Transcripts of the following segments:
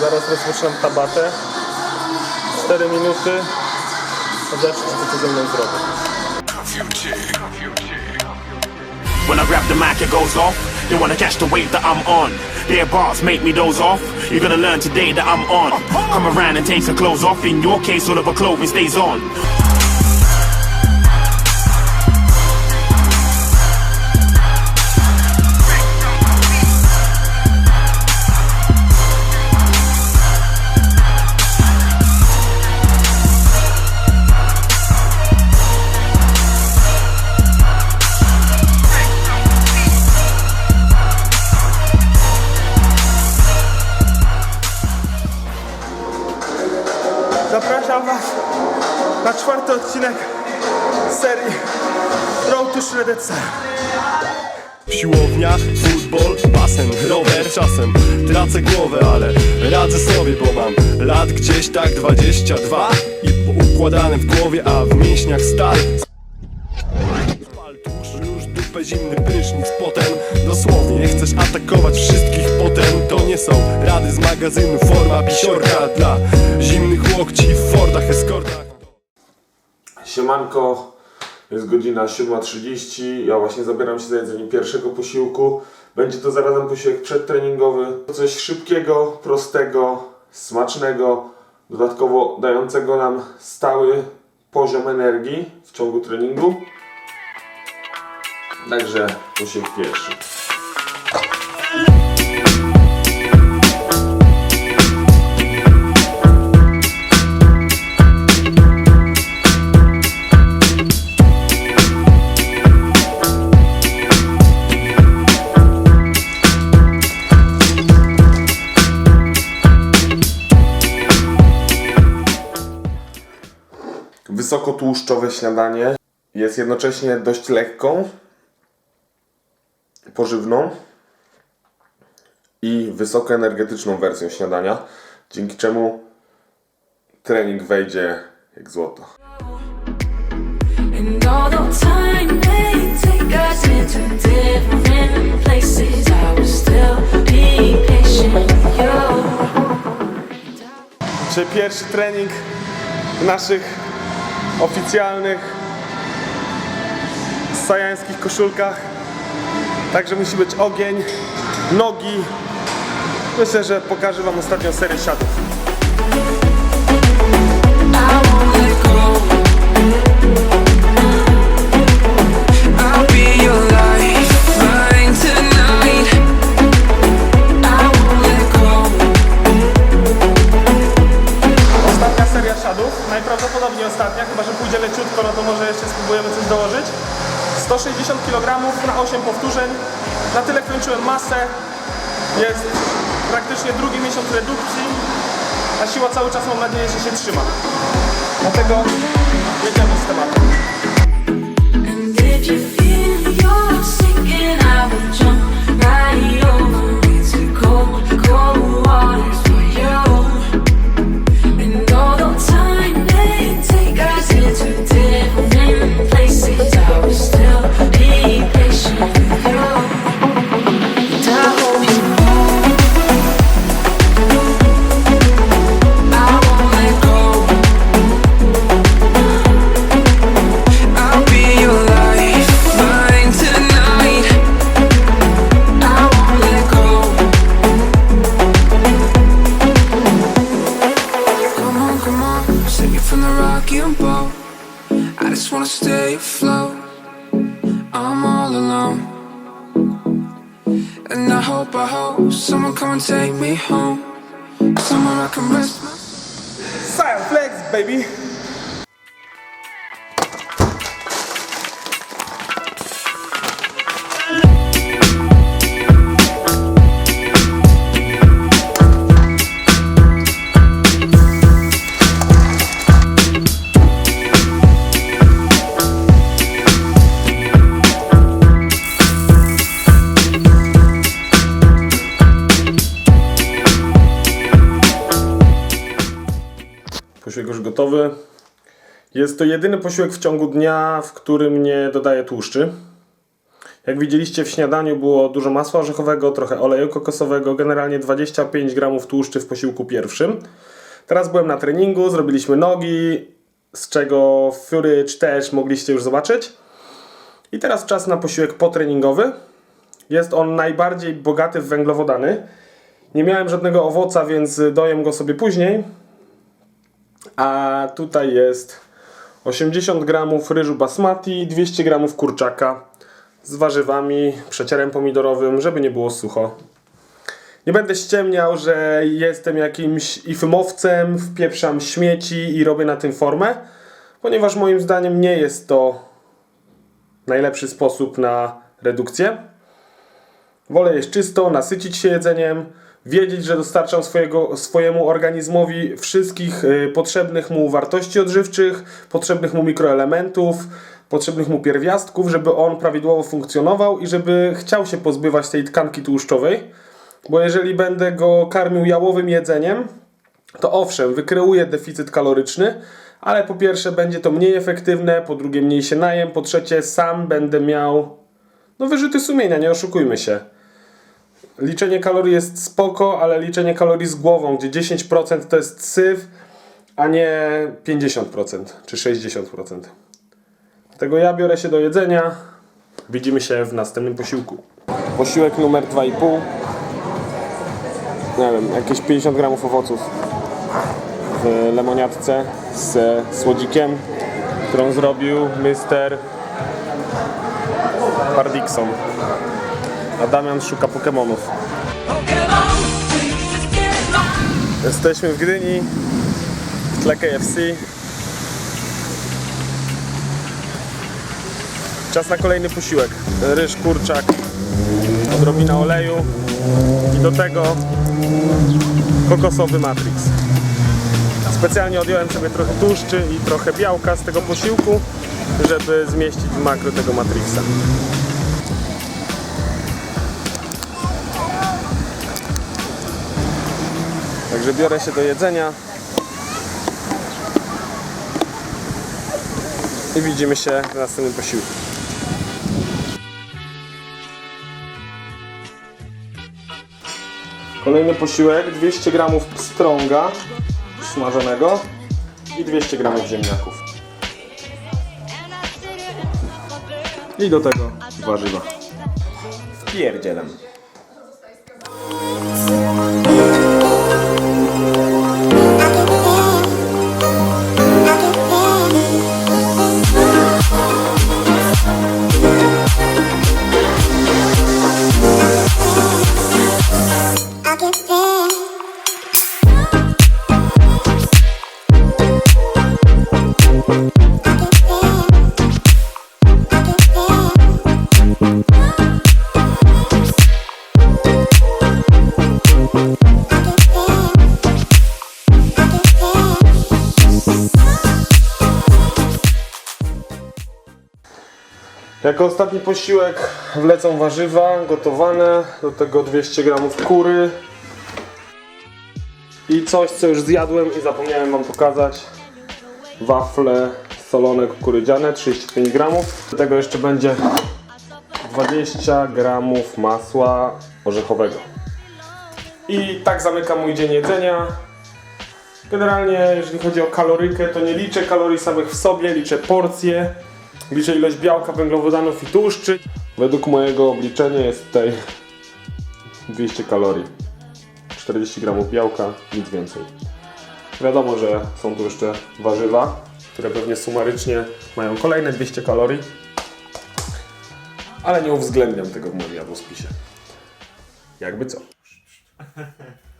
Zaraz tabatę. 4 minuty. Zobaczcie, co to ze mną zrobi. When I grab the mic, it goes off. They wanna catch the wave that I'm on. Their bars make me doze off. You're gonna learn today that I'm on. Come around and take some clothes off. In your case, all of the clothing stays on. Odcinek serii Road to Shredded. Siłownia, futbol, basen, rower. Czasem tracę głowę, ale radzę sobie, bo mam lat gdzieś tak 22 I układane w głowie, a w mięśniach stal dupę zimny prysznic Potem dosłownie chcesz atakować wszystkich Potem to nie są rady z magazynu Forma pisiorka dla zimnych łokci Siemanko, jest godzina 7.30. Ja właśnie zabieram się za jedzenie pierwszego posiłku. Będzie to zarazem posiłek przedtreningowy. Coś szybkiego, prostego, smacznego, dodatkowo dającego nam stały poziom energii w ciągu treningu. Także posiłek pierwszy. Wysokotłuszczowe śniadanie jest jednocześnie dość lekką, pożywną i wysokoenergetyczną wersją śniadania, dzięki czemu trening wejdzie jak złoto. Czyli pierwszy trening w naszych oficjalnych sajańskich koszulkach. Także musi być ogień, nogi. Myślę, że pokażę Wam ostatnią serię siadów. Coś dołożyć. 160 kg na 8 powtórzeń. Na tyle kończyłem masę. Jest praktycznie drugi miesiąc redukcji, a siła cały czas mam nadzieję, że się trzyma. Dlatego jedziemy z tematem. Save me from the rocky boat. I just wanna stay afloat. I'm all alone, and I hope, I hope someone come and take me home. Somewhere I can rest. Science flex, baby! Posiłek już gotowy. Jest to jedyny posiłek w ciągu dnia, w którym nie dodaję tłuszczy. Jak widzieliście w śniadaniu było dużo masła orzechowego, trochę oleju kokosowego, generalnie 25 gramów tłuszczy w posiłku pierwszym. Teraz byłem na treningu, zrobiliśmy nogi, z czego footage też mogliście już zobaczyć. I teraz czas na posiłek potreningowy. Jest on najbardziej bogaty w węglowodany. Nie miałem żadnego owoca, więc dojem go sobie później. A tutaj jest 80 gramów ryżu basmati, 200 gramów kurczaka z warzywami, przecierem pomidorowym, żeby nie było sucho. Nie będę ściemniał, że jestem jakimś ifymowcem, wpieprzam śmieci i robię na tym formę, ponieważ moim zdaniem nie jest to najlepszy sposób na redukcję. Wolę jeść czysto, nasycić się jedzeniem, wiedzieć, że dostarczam swojego, swojemu organizmowi wszystkich y, potrzebnych mu wartości odżywczych, potrzebnych mu mikroelementów, potrzebnych mu pierwiastków, żeby on prawidłowo funkcjonował i żeby chciał się pozbywać tej tkanki tłuszczowej. Bo jeżeli będę go karmił jałowym jedzeniem, to owszem, wykreuje deficyt kaloryczny, ale po pierwsze będzie to mniej efektywne, po drugie mniej się najem, po trzecie sam będę miał no wyrzuty sumienia, nie oszukujmy się. Liczenie kalorii jest spoko, ale liczenie kalorii z głową, gdzie 10% to jest syf, a nie 50% czy 60%. Dlatego ja biorę się do jedzenia. Widzimy się w następnym posiłku. Posiłek numer 2,5. Nie wiem, jakieś 50 gramów owoców w lemoniadce z słodzikiem, którą zrobił Mr. Pardixon. A Damian szuka Pokemonów. Jesteśmy w Gdyni, w tle KFC. Czas na kolejny posiłek. Ryż, kurczak, odrobina oleju i do tego kokosowy Matrix. Specjalnie odjąłem sobie trochę tłuszczy i trochę białka z tego posiłku, żeby zmieścić w makro tego Matrixa. Także biorę się do jedzenia. I widzimy się w następnym posiłku. Kolejny posiłek, 200 gramów pstrąga smażonego i 200 gramów ziemniaków. I do tego warzywa. Wpierdzielem. Jako ostatni posiłek wlecą warzywa gotowane, do tego 200 gramów kury i coś co już zjadłem i zapomniałem wam pokazać. Wafle solone kukurydziane 35 gramów. Do tego jeszcze będzie 20 gramów masła orzechowego. I tak zamykam mój dzień jedzenia. Generalnie, jeżeli chodzi o kalorykę, to nie liczę kalorii samych w sobie, liczę porcje, liczę ilość białka, węglowodanów i tłuszczy. Według mojego obliczenia jest tutaj 200 kalorii. 40 gramów białka, nic więcej. Wiadomo, że są tu jeszcze warzywa, które pewnie sumarycznie mają kolejne 200 kalorii, ale nie uwzględniam tego w moim jadłospisie. Jakby co.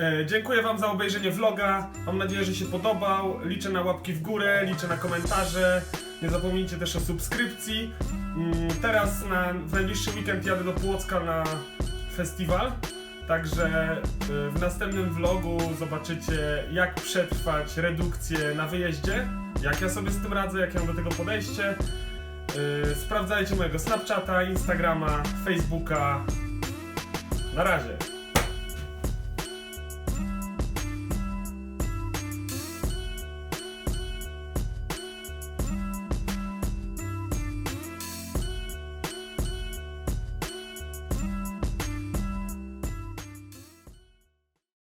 E, dziękuję Wam za obejrzenie vloga. Mam nadzieję, że się podobał. Liczę na łapki w górę, liczę na komentarze. Nie zapomnijcie też o subskrypcji. Mm, Teraz na, w najbliższy weekend jadę do Płocka na festiwal. Także e, w następnym vlogu zobaczycie jak przetrwać redukcję na wyjeździe. Jak ja sobie z tym radzę, jak ja mam do tego podejście. E, Sprawdzajcie mojego Snapchata, Instagrama, Facebooka. Na razie.